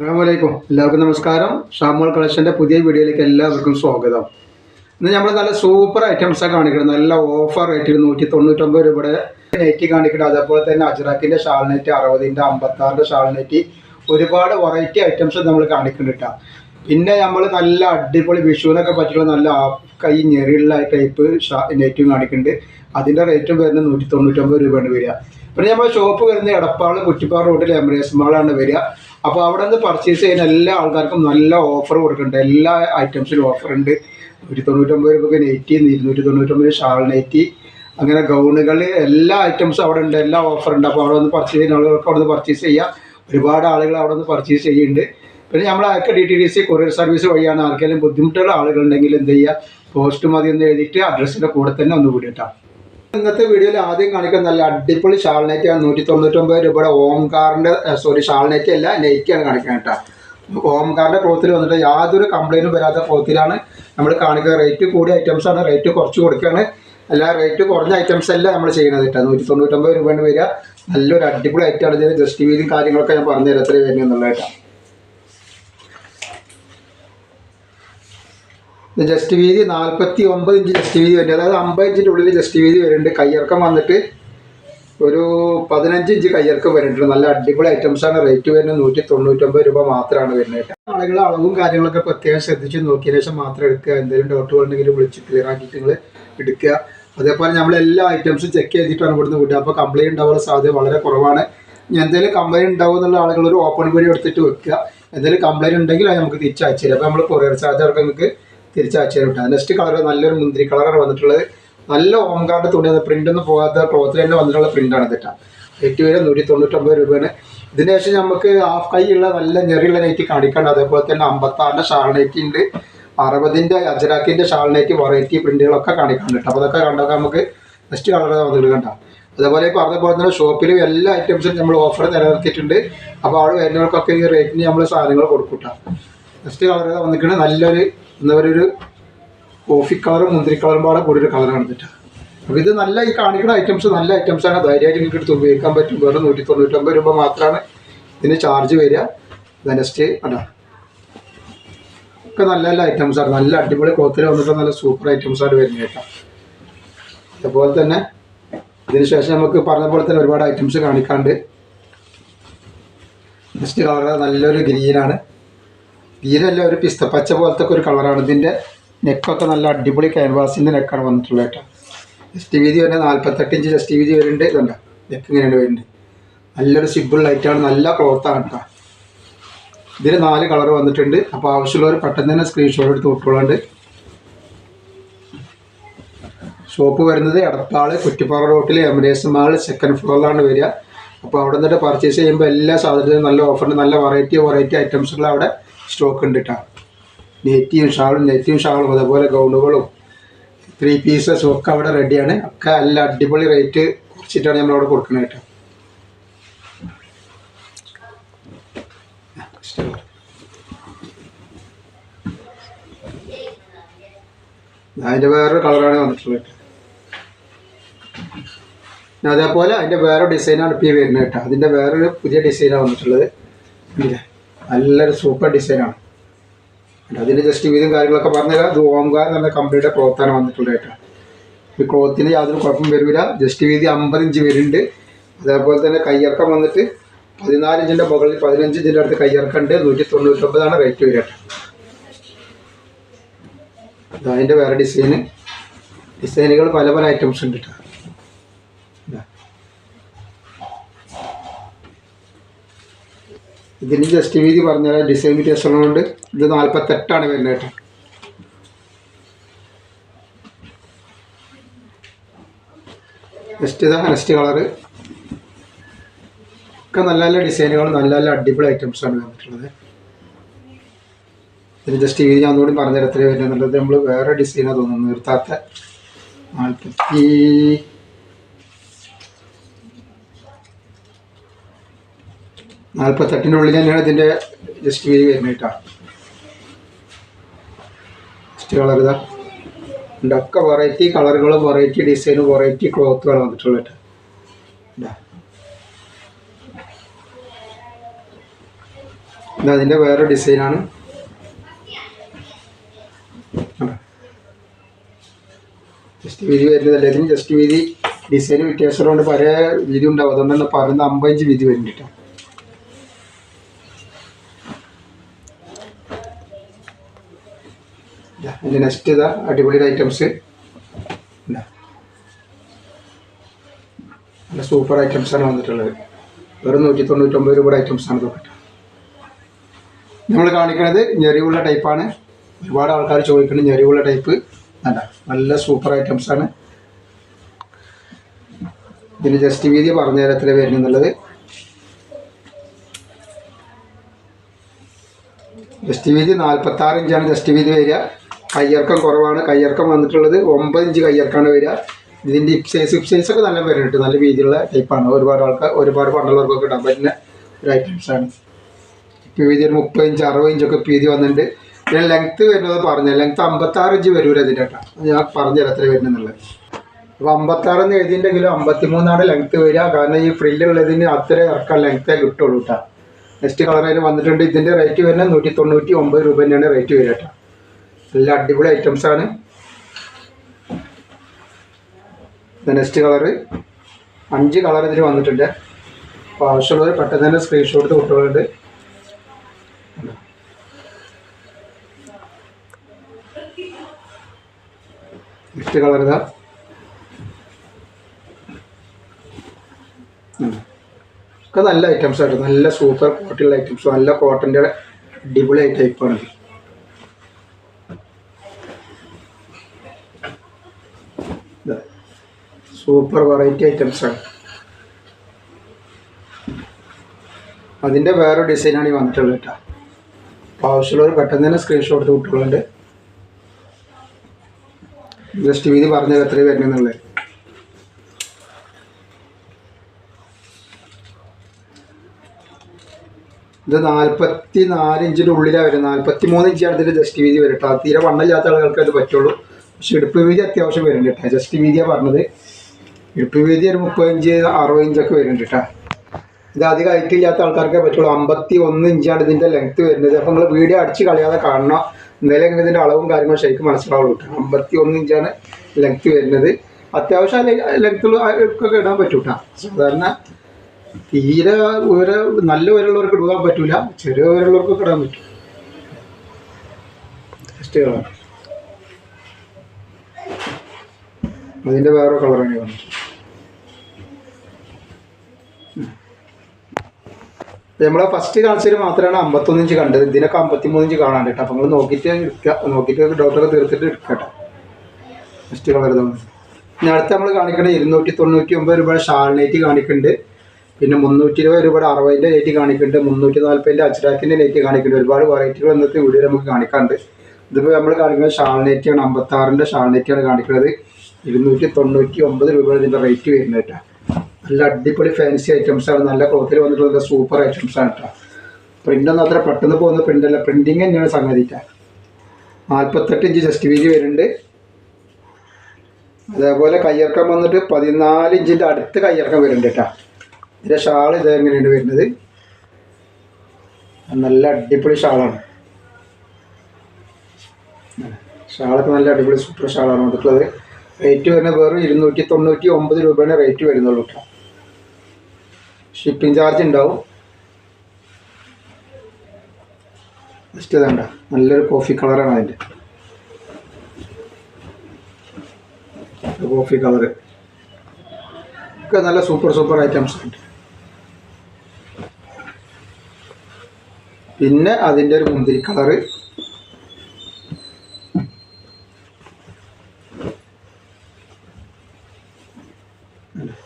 അസ്സാമലൈക്കും എല്ലാവർക്കും നമസ്കാരം. ഷാമോൾ കളക്ഷന്റെ പുതിയ വീഡിയോയിലേക്ക് എല്ലാവർക്കും സ്വാഗതം. ഇന്ന് നമ്മൾ നല്ല സൂപ്പർ ഐറ്റംസാണ് കാണിക്കുന്നത്. നല്ല ഓഫർ റേറ്റിൽ നൂറ്റി തൊണ്ണൂറ്റൊമ്പത് രൂപയുടെ നെറ്റ് കാണിക്കുന്നത്. അതേപോലെ തന്നെ അജറാക്കിന്റെ ഷാൾ നെറ്റ് അറുപതിന്റെ അമ്പത്താറിന്റെ ഷാൾ നെറ്റ്. ഒരുപാട് വെറൈറ്റി ഐറ്റംസ് നമ്മൾ കാണിക്കുന്നുണ്ട് പിന്നെ നമ്മൾ നല്ല അടിപൊളി വിഷുവിനൊക്കെ പറ്റിയുള്ള നല്ല കൈ ഞെറിയുള്ള ടൈപ്പ് നെറ്റും കാണിക്കുന്നുണ്ട്. അതിന്റെ റേറ്റും വരുന്നത് നൂറ്റി തൊണ്ണൂറ്റൊമ്പത് രൂപയാണ് വരിക. പിന്നെ നമ്മൾ ഷോപ്പ് വരുന്ന എടപ്പാൾ കുറ്റിപ്പാറ റോഡിൽ എംബ്രേസ് മാളാണ് വരിക. അപ്പോൾ അവിടെ നിന്ന് പർച്ചേസ് ചെയ്യുന്ന എല്ലാ ആൾക്കാർക്കും നല്ല ഓഫർ കൊടുക്കുന്നുണ്ട്. എല്ലാ ഐറ്റംസിലും ഓഫർ ഉണ്ട്. നൂറ്റി തൊണ്ണൂറ്റൊമ്പത് രൂപ നെറ്റി ഇരുന്നൂറ്റി തൊണ്ണൂറ്റൊമ്പത് ഷാൾ നെറ്റി അങ്ങനെ ഗൗണുകൾ എല്ലാ ഐറ്റംസും അവിടെ ഉണ്ട്. എല്ലാ ഓഫർ ഉണ്ട്. അപ്പോൾ അവിടെ നിന്ന് പർച്ചേസ് ചെയ്യുന്ന ആളുകൾക്ക് അവിടെ നിന്ന് പർച്ചേസ് ചെയ്യാം. ഒരുപാട് ആളുകൾ അവിടെ നിന്ന് പർച്ചേസ് ചെയ്യുന്നുണ്ട്. പിന്നെ നമ്മൾ അയക്ക D T D C courier service വഴിയാണ് ആർക്കെങ്കിലും ബുദ്ധിമുട്ടുള്ള ആളുകളുണ്ടെങ്കിൽ എന്ത് ചെയ്യുക? പോസ്റ്റ് മതി എന്ന് എഴുതിയിട്ട് അഡ്രസ്സിന്റെ കൂടെ തന്നെ ഒന്ന് വിടിട്ടാം ഇന്നത്തെ വീഡിയോയിൽ ആദ്യം കാണിക്കുന്ന നല്ല അടിപൊളി ഷാൾ നെറ്റ് ആണ്. നൂറ്റി തൊണ്ണൂറ്റൊമ്പത് രൂപയുടെ ഓംകാറിന്റെ സോറി ഷാൾ നെറ്റ് അല്ല നെറ്റാണ് കാണിക്കുന്നത് കേട്ടോ. ഓംകാറിന്റെ ക്ലോത്തിൽ വന്നിട്ട് യാതൊരു കംപ്ലൈന്റും വരാത്ത ക്ലോത്തിലാണ് നമ്മൾ കാണിക്കുക റേറ്റ് കൂടിയ ഐറ്റംസ് ആണ്. റേറ്റ് കുറച്ച് കൊടുക്കുകയാണ്. അല്ല റേറ്റ് കുറഞ്ഞ ഐറ്റംസ് അല്ല നമ്മൾ ചെയ്യുന്നത് കേട്ടോ. നൂറ്റി തൊണ്ണൂറ്റൊമ്പത് രൂപയാണ് വരിക. നല്ലൊരു അടിപൊളി ഐറ്റമാണ് ഇതിന് ജസ്റ്റ് വീതിയും കാര്യങ്ങളൊക്കെ ഞാൻ പറഞ്ഞുതരാം. എത്ര വരുന്നത് എന്നുള്ളത് കേട്ടോ. ജസ്റ്റ് വീതി നാൽപ്പത്തി ഒമ്പത് ഇഞ്ച് ജസ്റ്റ് വീതി വരുന്നത് അതായത് അമ്പത് ഇഞ്ചിന്റെ ഉള്ളിൽ ജസ്റ്റ് വീതി വരുന്നുണ്ട് കയ്യിറക്കം വന്നിട്ട് ഒരു പതിനഞ്ച് ഇഞ്ച് കയ്യിറക്കം വരുന്നുണ്ട് നല്ല അടിപൊളി ഐറ്റംസ് ആണ്. റേറ്റ് വരുന്നത് നൂറ്റി തൊണ്ണൂറ്റൊമ്പത് രൂപ മാത്രമാണ് വരുന്നത്. ആളുകൾ അളവും കാര്യങ്ങളൊക്കെ പ്രത്യേകം ശ്രദ്ധിച്ച് നോക്കിയതിന് ശേഷം മാത്രം എടുക്കുക. എന്തെങ്കിലും ഡൗട്ടുകൾ ഉണ്ടെങ്കിൽ വിളിച്ച് ക്ലിയർ ആക്കിയിട്ട് നിങ്ങൾ എടുക്കുക. അതേപോലെ നമ്മൾ എല്ലാ ഐറ്റംസും ചെക്ക് ചെയ്തിട്ടാണ് ഇവിടുന്ന് വിടുക. അപ്പോൾ കംപ്ലൈന്റ് ഉണ്ടാവാനുള്ള സാധ്യത വളരെ കുറവാണ്. എന്തെങ്കിലും കംപ്ലൈന്റ് ഉണ്ടാവും എന്നുള്ള ആളുകൾ ഒരു ഓപ്പൺ വീഡിയോ എടുത്തിട്ട് വെക്കുക. എന്തെങ്കിലും കംപ്ലൈന്റ് ഉണ്ടെങ്കിൽ അത് നമുക്ക് തിരിച്ചയച്ചു തരാം. അപ്പോൾ നമ്മൾ കൊറിയർ അവർക്ക് നിങ്ങൾക്ക് തിരിച്ചയച്ചു തരും കേട്ടോ നെക്സ്റ്റ് കളർ നല്ലൊരു മുന്തിരി കളറാണ് വന്നിട്ടുള്ളത്. നല്ല ഓംകാർഡ് തുണി പ്രിന്റ് ഒന്നും പോകാത്ത ക്ലോത്തിൽ തന്നെ വന്നിട്ടുള്ള പ്രിന്റാണ് തെറ്റാ റേറ്റ് വരെ നൂറ്റി തൊണ്ണൂറ്റൊമ്പത് രൂപയാണ്. ഇതിന് ശേഷം നമുക്ക് ഹാഫ് കൈയുള്ള നല്ല ഞെറിയുള്ള നൈറ്റ് കാണിക്കാണ്ട് അതേപോലെ തന്നെ അമ്പത്താറിന്റെ ഷാൾ നൈറ്റ് ഉണ്ട്. അറുപതിന്റെ അജരാക്കിന്റെ ഷാൾ നൈറ്റ് വെറൈറ്റി പ്രിന്റുകളൊക്കെ കേട്ടോ. അപ്പോൾ അതൊക്കെ കണ്ടൊക്കെ നമുക്ക് നെക്സ്റ്റ് കളർ വന്നിട്ട് കണ്ട? അതേപോലെ പറഞ്ഞ പോലെ തന്നെ ഷോപ്പിലും എല്ലാ ഐറ്റംസും നമ്മൾ ഓഫർ നിലനിർത്തിയിട്ടുണ്ട്. അപ്പോൾ അവിടെ വരുന്നവർക്കൊക്കെ ഈ റേറ്റിന് നമ്മൾ സാധനങ്ങൾ കൊടുക്കൂട്ടാം നെക്സ്റ്റ് കളർ വന്നിട്ടുണ്ട് നല്ലൊരു എന്താ പറയുക ഒരു കോഫി കളറും മുന്തിരി കളറും പാടെ കൂടി ഒരു കളറാണ് കണ്ടിട്ട്. അപ്പോൾ ഇത് നല്ല ഈ കാണിക്കുന്ന ഐറ്റംസ് നല്ല ഐറ്റംസ് ആണ്. ധൈര്യമായിട്ട് നിങ്ങൾക്ക് എടുത്ത് ഉപയോഗിക്കാൻ പറ്റും. വെറും നൂറ്റി തൊണ്ണൂറ്റൊമ്പത് രൂപ മാത്രമാണ് ഇതിന് ചാർജ് വരിക. നെക്സ്റ്റ് അല്ല ഒക്കെ നല്ല നല്ല ഐറ്റംസ് ആണ്. നല്ല അടിപൊളി ക്ലോത്തിൽ വന്നിട്ട് നല്ല സൂപ്പർ ഐറ്റംസ് ആണ് വരുന്നത് കേട്ടോ. അതുപോലെ തന്നെ ഇതിന് ശേഷം നമുക്ക് പറഞ്ഞ പോലെ തന്നെ ഒരുപാട് ഐറ്റംസ് കാണിക്കാണ്ട്. നെക്സ്റ്റ് കളർ നല്ലൊരു ഗ്രീനാണ് ഗ്രീനല്ല ഒരു പിസ്ത പച്ച പോലത്തെ ഒരു കളറാണ്. ഇതിന്റെ നെക്കൊക്കെ നല്ല അടിപൊളി ക്യാൻവാസിന്റെ നെക്കാണ് വന്നിട്ടുള്ളത് കേട്ടോ. ജസ്റ്റ് വീതി വരുന്നത് നാൽപ്പത്തെട്ട് ഇഞ്ച് ജസ്റ്റ് വീതി വരുന്നുണ്ട്. ഇതുണ്ട്. നെക്ക് ഇങ്ങനെയാണ് വരുന്നുണ്ട് നല്ലൊരു സിമ്പിൾ ലൈറ്റാണ്. നല്ല ക്ലോത്താണ് കേട്ടോ. ഇതിൽ നാല് കളർ വന്നിട്ടുണ്ട്. അപ്പോൾ ആവശ്യമുള്ളവർ പെട്ടെന്ന് തന്നെ സ്ക്രീൻഷോട്ട് എടുത്ത് വിട്ടോളുണ്ട് ഷോപ്പ് വരുന്നത് എടപ്പാൾ കുറ്റിപ്പാറ റോട്ടിൽ എമരേസ് മാൾ സെക്കൻഡ് ഫ്ലോറിലാണ് വരിക. അപ്പോൾ അവിടെ നിന്നിട്ട് പർച്ചേസ് ചെയ്യുമ്പോൾ എല്ലാ സാധനത്തിനും നല്ല ഓഫറുണ്ട് നല്ല വെറൈറ്റി വെറൈറ്റി ഐറ്റംസുകൾ അവിടെ സ്റ്റോക്ക് ഉണ്ട് കേട്ടോ നെറ്റിയും ഷാളും നെറ്റിയും ഷാളും അതേപോലെ ഗൗണുകളും ത്രീ പീസസും ഒക്കെ അവിടെ റെഡിയാണ് ഒക്കെ നല്ല അടിപൊളി റേറ്റ് കുറച്ചിട്ടാണ് നമ്മളവിടെ കൊടുക്കുന്നത് കേട്ടോ. അതിന്റെ വേറൊരു കളറാണ് വന്നിട്ടുള്ളത് അതേപോലെ അതിന്റെ വേറെ ഡിസൈനാണ് ഇപ്പോൾ വരുന്നത് കേട്ടോ. അതിന്റെ വേറൊരു പുതിയ ഡിസൈനാണ് വന്നിട്ടുള്ളത്. ഇല്ലേ? നല്ലൊരു സൂപ്പർ ഡിസൈനാണ് അതിന്റെ ജസ്റ്റ് വീതും കാര്യങ്ങളൊക്കെ പറഞ്ഞുതരാം ഇത് ഓംകാർ പറഞ്ഞ കമ്പനിയുടെ ക്ലോത്താണ് വന്നിട്ടുള്ളത് കേട്ടോ. ഈ ക്ലോത്തിന് യാതൊരു കുഴപ്പം വരില്ല ജസ്റ്റ് വീതി അമ്പത് ഇഞ്ച് വരുന്നുണ്ട്. അതേപോലെ തന്നെ കയ്യിറക്കം വന്നിട്ട് പതിനാല് ഇഞ്ചിന്റെ മുകളിൽ പതിനഞ്ച് ഇഞ്ചിന്റെ അടുത്ത് കയ്യിറക്കം ഉണ്ട്. നൂറ്റി തൊണ്ണൂറ്റൊമ്പതാണ് റേറ്റ് വരിക അതിന്റെ വേറെ ഡിസൈന് ഡിസൈനുകൾ പല പല ഐറ്റംസ് ഉണ്ട് കേട്ടോ ഇതാ. ഇതിന് ജസ്റ്റ് വീതി പറഞ്ഞാൽ ഡിസൈൻ വ്യത്യാസം കൊണ്ട് ഇത് നാൽപ്പത്തെട്ടാണ് വരുന്നത് കേട്ടോ. നെക്സ്റ്റ് ഇതാ നെക്സ്റ്റ് കളറ് ഒക്കെ നല്ല നല്ല ഡിസൈനുകൾ നല്ല നല്ല അടിപൊളി ഐറ്റംസ് ആണ് വന്നിട്ടുള്ളത്. ഇതിന് ജസ്റ്റ് വീതി ഞാൻ ഒന്നുകൂടി പറഞ്ഞ എത്ര വരുന്നുള്ളത് നമ്മൾ വേറെ ഡിസൈനാണ് തോന്നുന്നു. നിർത്താത്ത നാൽപ്പത്തി നാൽപ്പത്തെട്ടിന്റെ ഉള്ളിൽ തന്നെയാണ് ഇതിന്റെ ജസ്റ്റ് വീതി വരുന്നത് കേട്ടോ. ജസ്റ്റ് കളർ ഇതാ. ഇതൊക്കെ വെറൈറ്റി കളറുകളും വെറൈറ്റി ഡിസൈനും വെറൈറ്റി ക്ലോത്തുകളും വന്നിട്ടുള്ളത് കേട്ടോ. ഇതാ. ഇത് അതിന്റെ വേറെ ഡിസൈനാണ് ജസ്റ്റ് വീതി വരുന്നതല്ല ഇതിന് ജസ്റ്റ് വീതി ഡിസൈൻ വ്യത്യാസമുണ്ട് പല വീതി ഉണ്ടാവും. അതുകൊണ്ടാണ് പറയുന്നത് അമ്പഞ്ച് വീതി വരുന്നുണ്ട് ഇതിന്റെ നെക്സ്റ്റ് ഇതാ അടിപൊളി ഐറ്റംസ് നല്ല സൂപ്പർ ഐറ്റംസാണ് വന്നിട്ടുള്ളത്. വെറും നൂറ്റി തൊണ്ണൂറ്റൊമ്പത് രൂപയുടെ ഐറ്റംസാണ് ഇതൊക്കെ നമ്മൾ കാണിക്കുന്നത് ഞെറിവുള്ള ടൈപ്പാണ് ഒരുപാട് ആൾക്കാർ ചോദിക്കുന്നത് ഞെറിവുള്ള ടൈപ്പ് അല്ല നല്ല സൂപ്പർ ഐറ്റംസാണ് ഇതിന് ജസ്റ്റ് വീതി പറഞ്ഞ തരത്തിൽ വരുന്നുള്ളത് ജസ്റ്റ് വീതി നാൽപ്പത്തി ആറ് ഇഞ്ചാണ് ജസ്റ്റ് വീതി വരിക. കയ്യിറക്കം കുറവാണ്. കയ്യിറക്കം വന്നിട്ടുള്ളത് ഒമ്പത് ഇഞ്ച് കയ്യിറക്കാണ് വരിക. ഇതിന്റെ ഇപ് സൈസ് ഇപ് സൈസ് ഒക്കെ നല്ല വരുന്നുണ്ട് നല്ല രീതിയിലുള്ള ടൈപ്പാണ് ഒരുപാട് ആൾക്കാർ ഒരുപാട് പണ്ടുള്ളവർക്കൊക്കെ ഇടാൻ പറ്റുന്ന ഒരു ഐറ്റംസാണ് ഇപ്പോൾ വീതി ഒരു മുപ്പത് ഇഞ്ച് അറുപത് ഇഞ്ചൊക്കെ വീതി വന്നിട്ടുണ്ട്. പിന്നെ ലെങ്ത്ത് വരുന്നത് പറഞ്ഞു ലെങ്ത്ത് അമ്പത്താറ് ഇഞ്ച് വരൂല ഇതിന്റെ കേട്ടോ. ഞാൻ ഞാൻ പറഞ്ഞുതരാം എത്ര വരുന്നുള്ളത്. അപ്പോൾ അമ്പത്താറെന്ന് എഴുതിയിട്ടുണ്ടെങ്കിലും അമ്പത്തിമൂന്നാണ് ലെങ്ത്ത് വരിക. കാരണം ഈ ഫ്രില്ലുള്ളതിന് അത്ര ഇറക്കാൻ ലെങ്ത്തേ കിട്ടുള്ളൂ കേട്ടോ. നെക്സ്റ്റ് കളറിൽ വന്നിട്ടുണ്ട്. ഇതിന്റെ റേറ്റ് വരുന്നത് നൂറ്റി തൊണ്ണൂറ്റി ഒമ്പത് രൂപ തന്നെയാണ് റേറ്റ് വരിക കേട്ടോ. നല്ല അടിപൊളി ഐറ്റംസ് ആണ്. നെക്സ്റ്റ് കളറ് അഞ്ച് കളർ ഇതിൽ വന്നിട്ടുണ്ട്. അപ്പോൾ ആവശ്യമുള്ളവർ പെട്ടെന്ന് തന്നെ സ്ക്രീൻഷോട്ട് എടുത്ത് കുട്ടികളുണ്ട് നെക്സ്റ്റ് കളർ ഇതാ. ഒക്കെ നല്ല ഐറ്റംസ് ആയിട്ട് നല്ല സൂപ്പർ ക്വാളിറ്റിയുള്ള ഐറ്റംസ് നല്ല കോട്ടന്റെ അടിപൊളി ടൈപ്പാണ് സൂപ്പർ വെറൈറ്റി ഐറ്റംസ് ആണ്. അതിന്റെ വേറെ ഡിസൈനാണ് ഈ വന്നിട്ടുള്ളത് കേട്ടോ. അപ്പോൾ ആവശ്യമുള്ളവർ പെട്ടെന്ന് തന്നെ സ്ക്രീൻഷോട്ട് എടുത്ത് കുട്ടികളുണ്ട് ജസ്റ്റ് വീതി പറഞ്ഞത് എത്ര വരുന്നുള്ളത് ഇത് നാൽപ്പത്തി നാല് ഇഞ്ചിന്റെ ഉള്ളിലാണ് വരുന്നത്. നാൽപ്പത്തി മൂന്ന് ഇഞ്ചാണ് ഇതിന്റെ ജസ്റ്റ് വീതി വരും കേട്ടോ. തീരെ വണ്ണമില്ലാത്ത ആളുകൾക്ക് അത് പറ്റുള്ളൂ. പക്ഷെ ഇടുപ്പ് വീതി അത്യാവശ്യം വരുന്നുണ്ട് കേട്ടോ. ജസ്റ്റ് വീതിയാണ് പറഞ്ഞത്. ഇടുപ്പ് വീതി ഒരു മുപ്പത് ഇഞ്ച് അറുപത് ഇഞ്ചൊക്കെ വരുന്നുണ്ട് കേട്ടോ ഇത് അധികം ഹൈറ്റ് ഇല്ലാത്ത ആൾക്കാർക്കേ പറ്റുള്ളൂ. അമ്പത്തി ഒന്ന് ഇഞ്ചാണ് ഇതിന്റെ ലെങ്ത്ത് വരുന്നത്. അപ്പോൾ നിങ്ങൾ വീഡിയോ അടിച്ച് കളയാതെ കാണണം. എന്തായാലും ഇതിന്റെ അളവും കാര്യങ്ങളും ശരിക്കും മനസ്സിലാവുള്ളൂ കേട്ടോ അമ്പത്തി ഒന്ന് ഇഞ്ചാണ് ലെങ്ത്ത് വരുന്നത്. അത്യാവശ്യം ലെങ്ത്തുള്ള ഒക്കെ ഇടാൻ പറ്റും കേട്ടോ സാധാരണ തീരെ ഉയര നല്ല ഉയരമുള്ളവർക്ക് ഇടാൻ പറ്റൂല. ചെറിയ ഉയരമുള്ളവർക്കൊക്കെ ഇടാൻ പറ്റും. ടെസ്റ്റുകളാണ് അതിന്റെ വേറെ കളറാണ് ഈ നമ്മളെ ഫസ്റ്റ് കാണിച്ചതിൽ മാത്രമാണ് അമ്പത്തൊന്ന് ഇഞ്ച് കണ്ടത്. ഇതിനൊക്കെ അമ്പത്തിമൂന്ന് ഇഞ്ച് കാണാൻ കേട്ടോ അപ്പോൾ നിങ്ങൾ നോക്കിയിട്ട് എടുക്കുക നോക്കിയിട്ട് ഡോക്ടറെ തീർത്തിട്ട് എടുക്കട്ടെ ഫസ്റ്റ് കളർ തോന്നുന്നു ഇനി അടുത്ത് നമ്മൾ കാണിക്കേണ്ട ഇരുന്നൂറ്റി തൊണ്ണൂറ്റി ഒമ്പത് രൂപ ഷാൾനേറ്റ് കാണിക്കുന്നുണ്ട് പിന്നെ മുന്നൂറ്റി ഇരുപത് രൂപയുടെ അറുപതിന്റെ നെറ്റ് കാണിക്കുന്നുണ്ട് മുന്നൂറ്റി നാൽപ്പതിന്റെ അച്ചടാക്കിന്റെ നെറ്റ് കാണിക്കുന്നുണ്ട് ഒരുപാട് വെറൈറ്റികൾ ഇന്നത്തെ വീഡിയോ നമുക്ക് കാണിക്കാറുണ്ട് ഇതിപ്പോൾ നമ്മൾ കാണിക്കുന്നത് ഷാൾ നെറ്റാണ് അമ്പത്താറിന്റെ ഷാൾ നെറ്റാണ് കാണിക്കുന്നത് ഇരുന്നൂറ്റി തൊണ്ണൂറ്റി ഒമ്പത് രൂപയുടെ ഇതിന്റെ റേറ്റ് വരുന്നത് കേട്ടോ നല്ല അടിപൊളി ഫാൻസി ഐറ്റംസ് ആണ്. നല്ല ക്ലോത്തിൽ വന്നിട്ടുള്ള സൂപ്പർ ഐറ്റംസ് ആണ് കേട്ടോ പ്രിന്റൊന്നും അത്ര പെട്ടെന്ന് പോകുന്ന പ്രിന്റ് അല്ല. പ്രിന്റിങ് തന്നെയാണ് സംഗതി ട്ടാ. നാൽപ്പത്തെട്ട് ഇഞ്ച് ജസ്റ്റ് വീതി വരുന്നുണ്ട്. അതേപോലെ കയ്യിറക്കം വന്നിട്ട് പതിനാല് ഇഞ്ചിന്റെ അടുത്ത് കയ്യിറക്കം വരുന്നുണ്ട് കേട്ടോ ഇതിന്റെ ഷാൾ ഇത് എങ്ങനെയുണ്ട് വരുന്നത്? നല്ല അടിപൊളി ഷാളാണ്. ഷാളൊക്കെ നല്ല അടിപൊളി സൂപ്പർ ഷാളാണ് വന്നിട്ടുള്ളത്. റേറ്റ് വരുന്നത് വെറും ഇരുന്നൂറ്റി തൊണ്ണൂറ്റി ഒമ്പത് രൂപയാണ് റേറ്റ് വരുന്നുള്ളൂ കേട്ടോ ഷിപ്പിംഗ് ചാർജ് ഉണ്ടാവും. ജസ്റ്റ് ഇതാണ്ട. നല്ലൊരു കോഫി കളറാണ് അതിന്റെ. കോഫി കളർ ഒക്കെ നല്ല സൂപ്പർ സൂപ്പർ ഐറ്റംസ് ഉണ്ട്. പിന്നെ അതിന്റെ ഒരു മുന്തിരി കളറ്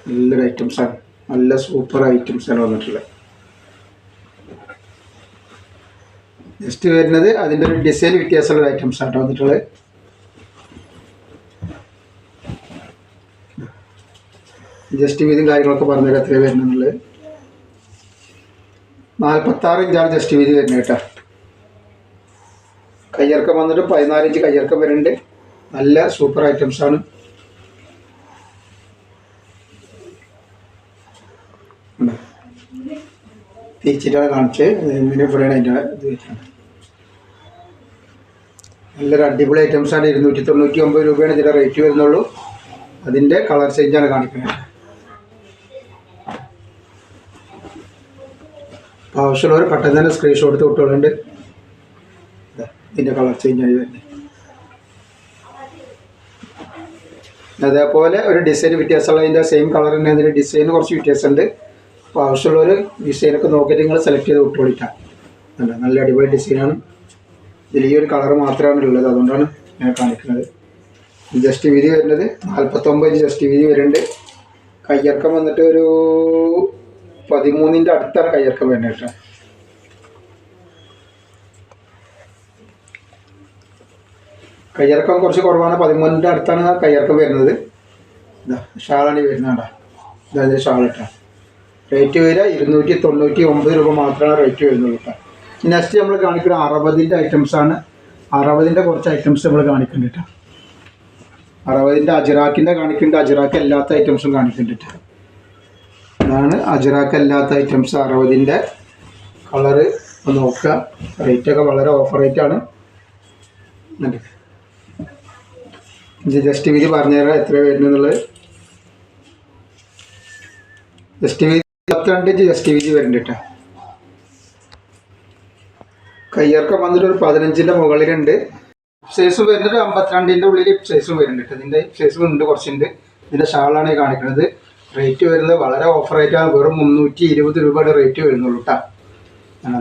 നല്ലൊരു ഐറ്റംസ് ആണ് നല്ല സൂപ്പർ ഐറ്റംസ് ആണ് വന്നിട്ടുള്ളത്. നെക്സ്റ്റ് വരുന്നത് അതിന്റെ ഒരു ഡിസൈൻ വ്യത്യാസമുള്ള ഐറ്റംസ് ആണ് വന്നിട്ടുള്ളത്. ജസ്റ്റ് വീതിയും കാര്യങ്ങളൊക്കെ പറഞ്ഞുതരാം എത്രയാണ് വരുന്നുള്ളത് നാൽപ്പത്താറ് ഇഞ്ചാണ് ജസ്റ്റ് വീതി വരുന്നത് കേട്ടോ. കയ്യിറക്കം വന്നിട്ട് പതിനാല് ഇഞ്ച് കയ്യിറക്കം വരുന്നുണ്ട്. നല്ല സൂപ്പർ ഐറ്റംസ് തിരിച്ചിട്ടാണ് കാണിച്ച് ഇതിന് ഇവിടെയാണ് അതിന്റെ ഇത് വെച്ചിട്ടുണ്ട് നല്ലൊരു അടിപൊളി ഐറ്റംസാണ് ഇരുന്നൂറ്റി തൊണ്ണൂറ്റി ഒമ്പത് രൂപയാണ് ഇതിന്റെ റേറ്റ് വരുന്നുള്ളൂ. അതിന്റെ കളർ ചേഞ്ചാണ് കാണിക്കുന്നത്. ആവശ്യമുള്ളവർ പെട്ടെന്ന് തന്നെ സ്ക്രീൻഷോട്ട് എടുത്ത് ഇതാ, ഇതിന്റെ കളർ ചേഞ്ചാണ് വരുന്നത്. അതേപോലെ ഒരു ഡിസൈൻ വ്യത്യാസമുള്ളതിന്റെ സെയിം കളർ തന്നെ. അതിന്റെ ഡിസൈന് കുറച്ച് വ്യത്യാസമുണ്ട്. അപ്പോൾ ആവശ്യമുള്ളവർ ഡിസൈനൊക്കെ നോക്കിയിട്ട് നിങ്ങൾ സെലക്ട് ചെയ്ത് വിട്ടുകൊടുക്കാം നല്ല നല്ല അടിപൊളി ഡിസൈനാണ് ഇതിൽ ഈ ഒരു കളർ മാത്രമാണ് ഉള്ളത്. അതുകൊണ്ടാണ് ഞാൻ കാണിക്കുന്നത്. ജസ്റ്റ് വീതി വരുന്നത് നാൽപ്പത്തൊമ്പത് ഇഞ്ച് ജസ്റ്റ് വീതി വരുന്നുണ്ട്. കയ്യിറക്കം വന്നിട്ട് ഒരു പതിമൂന്നിന്റെ അടുത്താണ് കയ്യിറക്കം വരുന്നത് കേട്ടോ. കയ്യിറക്കം കുറച്ച് കുറവാണ്. പതിമൂന്നിന്റെ അടുത്താണ് കയ്യിറക്കം വരുന്നത്. ഇതാ ഷാളാണ് വരുന്നത് കേട്ടോ. ഇതാ ഷാൾ ഇട്ടാ റേറ്റ് വരിക ഇരുന്നൂറ്റി തൊണ്ണൂറ്റി ഒമ്പത് രൂപ മാത്രമാണ് റേറ്റ് വരുന്നുള്ളൂ കേട്ടോ. നെക്സ്റ്റ് നമ്മൾ കാണിക്കുന്ന അറുപതിന്റെ ഐറ്റംസാണ് അറുപതിന്റെ കുറച്ച് ഐറ്റംസ് നമ്മൾ കാണിക്കുന്നുണ്ട് കേട്ടോ. അറുപതിന്റെ അജിറാക്കിന്റെ കാണിക്കുന്നുണ്ട്. അജിറാക്ക് അല്ലാത്ത ഐറ്റംസും കാണിക്കുന്നുണ്ട് ഇതാണ് അജിറാക്ക് അല്ലാത്ത ഐറ്റംസ് അറുപതിന്റെ കളറ് ഒന്ന് നോക്കുക. റേറ്റൊക്കെ വളരെ ഓഫർ റേറ്റാണ് ഇത് ജസ്റ്റ് വീതി പറഞ്ഞുതരാം എത്ര വരുന്നുള്ളത് ജസ്റ്റ് വീതി പന്ത്രണ്ട് ഇഞ്ച് ജസ്റ്റ് വീതി വരുന്നുണ്ട് കേട്ടോ വന്നിട്ട് ഒരു പതിനഞ്ചിന്റെ മുകളിലുണ്ട്. സൈസ് വരുന്നത് അമ്പത്തിരണ്ടിന്റെ ഉള്ളിൽ സൈസും വരുന്നുണ്ട് ഇതിന്റെ സൈസും ഉണ്ട് കുറച്ചുണ്ട്. ഇതിന്റെ ഷാളാണ് ഈ കാണിക്കുന്നത് റേറ്റ് വരുന്നത് വളരെ ഓഫർ റേറ്റാണ് വെറും മുന്നൂറ്റി ഇരുപത് രൂപയുടെ റേറ്റ് വരുന്നുള്ളൂ കേട്ടോ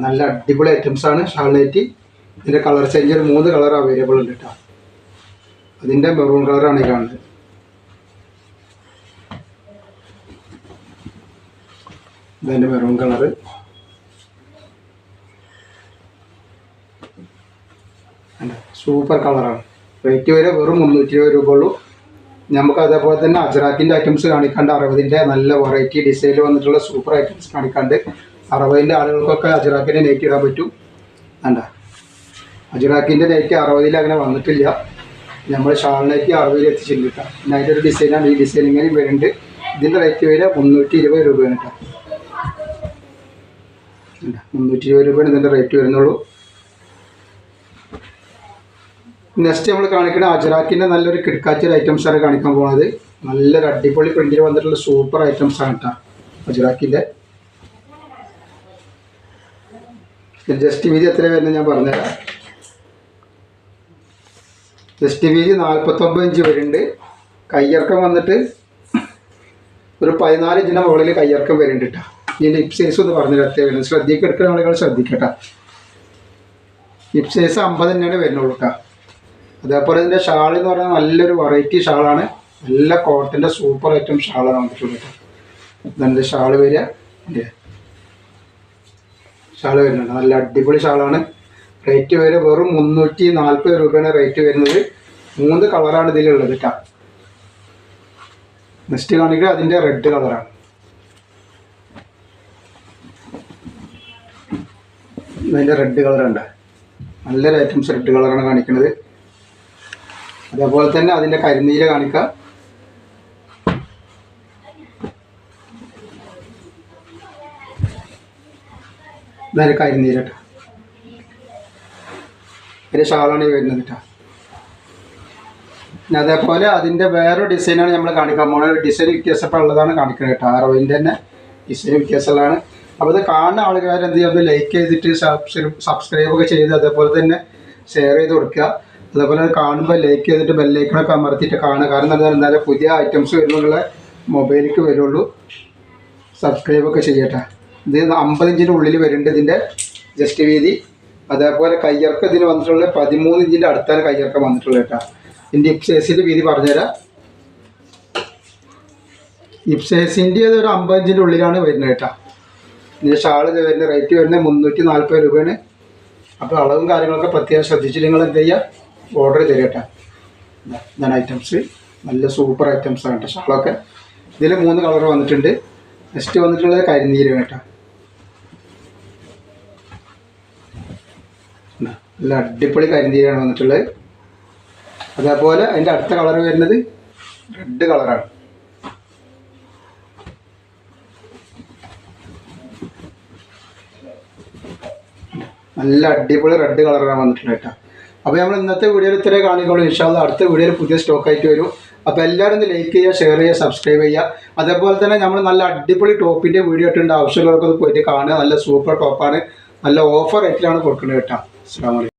നല്ല അടിപൊളി ഐറ്റംസ് ആണ് ഷാൾ നൈറ്റി ഇതിന്റെ കളർ ചേഞ്ച് മൂന്ന് കളർ അവൈലബിൾ ഉണ്ട് കേട്ടോ അതിന്റെ മെറൂൺ കളറാണ് ഈ കാണുന്നത്. ഇതിന്റെ മെറൂൺ കളറ്. സൂപ്പർ കളറാണ്. റേറ്റ് വരെ വെറും മുന്നൂറ്റി ഇരുപത് രൂപ ഉള്ളൂ. നമുക്ക് അതേപോലെ തന്നെ അജറാക്കിന്റെ ഐറ്റംസ് കാണിക്കാണ്ട് അറുപതിന്റെ നല്ല വെറൈറ്റി ഡിസൈനിൽ വന്നിട്ടുള്ള സൂപ്പർ ഐറ്റംസ് കാണിക്കാണ്ട് അറുപതിന്റെ ആളുകൾക്കൊക്കെ അജറാക്കിന്റെ നെറ്റ് ഇടാൻ പറ്റും. വേണ്ട അജറാക്കിന്റെ നെറ്റ് അറുപതിൽ അങ്ങനെ വന്നിട്ടില്ല. നമ്മൾ ഷാളിലേക്ക് അറുപതിൽ എത്തിച്ചിട്ടുണ്ട് കേട്ടോ പിന്നെ അതിന്റെ ഒരു ഡിസൈനാണ് ഈ ഡിസൈൻ ഇങ്ങനെ വരുന്നുണ്ട്. ഇതിന്റെ റേറ്റ് വരെ മുന്നൂറ്റി ഇരുപത് രൂപയാണ് കേട്ടോ മുന്നൂറ്റി ഇരുപത് രൂപയാണ് ഇതിന്റെ റേറ്റ് വരുന്നുള്ളൂ. നെക്സ്റ്റ് നമ്മൾ കാണിക്കുന്ന അജറാക്കിന്റെ നല്ലൊരു കിടക്കാച്ചൊരു ഐറ്റംസ് ആണ് കാണിക്കാൻ പോകുന്നത് നല്ലൊരു അടിപൊളി പ്രിന്റിൽ വന്നിട്ടുള്ള സൂപ്പർ ഐറ്റംസ് ആണ് കേട്ടോ അജറാക്കിന്റെ ജസ്റ്റ് വീതി എത്ര വരുന്നത് ഞാൻ പറഞ്ഞുതരാം. ജസ്റ്റ് വീതി നാൽപ്പത്തൊമ്പത് ഇഞ്ച് വരുന്നുണ്ട്. കയ്യിറക്കം വന്നിട്ട് ഒരു പതിനാല് ഇഞ്ചിന്റെ മുകളിൽ കയ്യിറക്കം വരുന്നുണ്ട് കേട്ടോ ഇതിന്റെ ഇപ്സേസ് സൈസ് ഒന്ന് പറഞ്ഞുതരാം അത്യാവശ്യം ശ്രദ്ധിക്കുക എടുക്കുന്ന ആളുകൾ ശ്രദ്ധിക്കട്ടെ. ഇപ്സേസ് സൈസ് അമ്പത് തന്നെയാണ് വരുന്നുള്ളൂ കേട്ടോ അതേപോലെ ഇതിന്റെ ഷാൾ എന്ന് പറയുന്നത് നല്ലൊരു വെറൈറ്റി ഷാളാണ് നല്ല കോട്ടന്റെ സൂപ്പർ ഐറ്റം ഷാളാണ് വന്നിട്ടുള്ളത് ഇതെന്റെ ഷാൾ വരിക. അല്ലേ ഷാൾ വരുന്നുണ്ട്. നല്ല അടിപൊളി ഷാളാണ് റേറ്റ് വരെ വെറും മുന്നൂറ്റി നാൽപ്പത് രൂപയാണ് റേറ്റ് വരുന്നത്. മൂന്ന് കളറാണ് ഇതിലുള്ളത് കേട്ടോ നെക്സ്റ്റ് കാണിക്കുക അതിന്റെ റെഡ് കളറാണ് അതിന്റെ റെഡ് കളറുണ്ട് നല്ലൊരു ഐറ്റംസ് റെഡ് കളറാണ് കാണിക്കുന്നത് അതേപോലെ തന്നെ അതിന്റെ കരിനീല കാണിക്കാം. ഇതാണ് കരിനീല കേട്ടോ ഷാളാണ് ഈ വരുന്നത് കേട്ടോ പിന്നെ അതേപോലെ അതിന്റെ വേറൊരു ഡിസൈനാണ് നമ്മൾ കാണിക്കാൻ പോകുന്നത് ഡിസൈൻ വ്യത്യാസപ്പെട്ടുള്ളതാണ് കാണിക്കുന്നത് കേട്ടോ അറുപതിന്റെ തന്നെ ഡിസൈൻ വ്യത്യാസമുള്ളതാണ് അപ്പോൾ ഇത് കാണുന്ന ആൾക്കാർ എന്ത് ചെയ്യുക? ലൈക്ക് ചെയ്തിട്ട് സബ്സ്ക്രൈബ് ഒക്കെ ചെയ്ത് അതേപോലെ തന്നെ ഷെയർ ചെയ്ത് കൊടുക്കുക. അതേപോലെ കാണുമ്പോൾ ലൈക്ക് ചെയ്തിട്ട് ബെല്ലൈക്കണൊക്കെ അമർത്തിയിട്ട് കാണുക. കാരണം എന്താ എന്നാലേ പുതിയ ഐറ്റംസ് വരുന്നുള്ള മൊബൈലിലേക്ക് വരുള്ളൂ. സബ്സ്ക്രൈബ് ഒക്കെ ചെയ്യട്ടെ. ഇത് അമ്പത് ഉള്ളിൽ വരുന്നുണ്ട് ഇതിന്റെ ജസ്റ്റ് വീതി. അതേപോലെ കയ്യിറക്കം ഇതിന് വന്നിട്ടുള്ളത് പതിമൂന്ന് ഇഞ്ചിന്റെ അടുത്താണ് കയ്യിറക്കം വന്നിട്ടുള്ളത് കേട്ടോ. ഇതിന്റെ ഇപ്സേസിന്റെ വീതി പറഞ്ഞുതരാം. ഇപ്സേസിന്റെ ഒരു അമ്പത് ഇഞ്ചിന്റെ ഉള്ളിലാണ് വരുന്നത് കേട്ടോ. ഇതിന്റെ ഷാൾ വരുന്ന റേറ്റ് വരുന്നത് മുന്നൂറ്റി നാൽപ്പത് രൂപയാണ്. അപ്പോൾ അളവും കാര്യങ്ങളൊക്കെ പ്രത്യേകം ശ്രദ്ധിച്ചിട്ട് നിങ്ങൾ എന്ത് ചെയ്യുക ഓർഡർ ചെയ്ത് കേട്ടോ. ഐറ്റംസ് നല്ല സൂപ്പർ ഐറ്റംസ് ആണ് കേട്ടോ ഷാളൊക്കെ. ഇതിൽ മൂന്ന് കളർ വന്നിട്ടുണ്ട്. നെക്സ്റ്റ് വന്നിട്ടുള്ളത് കരിനീര് കേട്ടോ. നല്ല അടിപൊളി കരിനീരാണ് വന്നിട്ടുള്ളത്. അതേപോലെ അതിന്റെ അടുത്ത കളർ വരുന്നത് റെഡ് കളറാണ് നല്ല അടിപൊളി റെഡ് കളറാണ് വന്നിട്ടുണ്ട് കേട്ടോ. അപ്പോൾ നമ്മൾ ഇന്നത്തെ വീഡിയോയിൽ ഇത്രേ കാണിക്കുള്ളൂ. ഇൻഷാല്ല അടുത്ത വീഡിയോയിൽ പുതിയ സ്റ്റോക്ക് ആയിട്ട് വരും. അപ്പോൾ എല്ലാവരും ഒന്ന് ലൈക്ക് ചെയ്യുക ഷെയർ ചെയ്യുക സബ്സ്ക്രൈബ് ചെയ്യുക. അതേപോലെ തന്നെ നമ്മൾ നല്ല അടിപൊളി ടോപ്പിന്റെ വീഡിയോ ഇട്ടുണ്ട് ആവശ്യമുള്ളവർക്ക് പോയിട്ട് കാണുക. നല്ല സൂപ്പർ ടോപ്പാണ് നല്ല ഓഫർ റേറ്റിലാണ് കൊടുക്കുന്നത് കേട്ടോ. അസ്സാം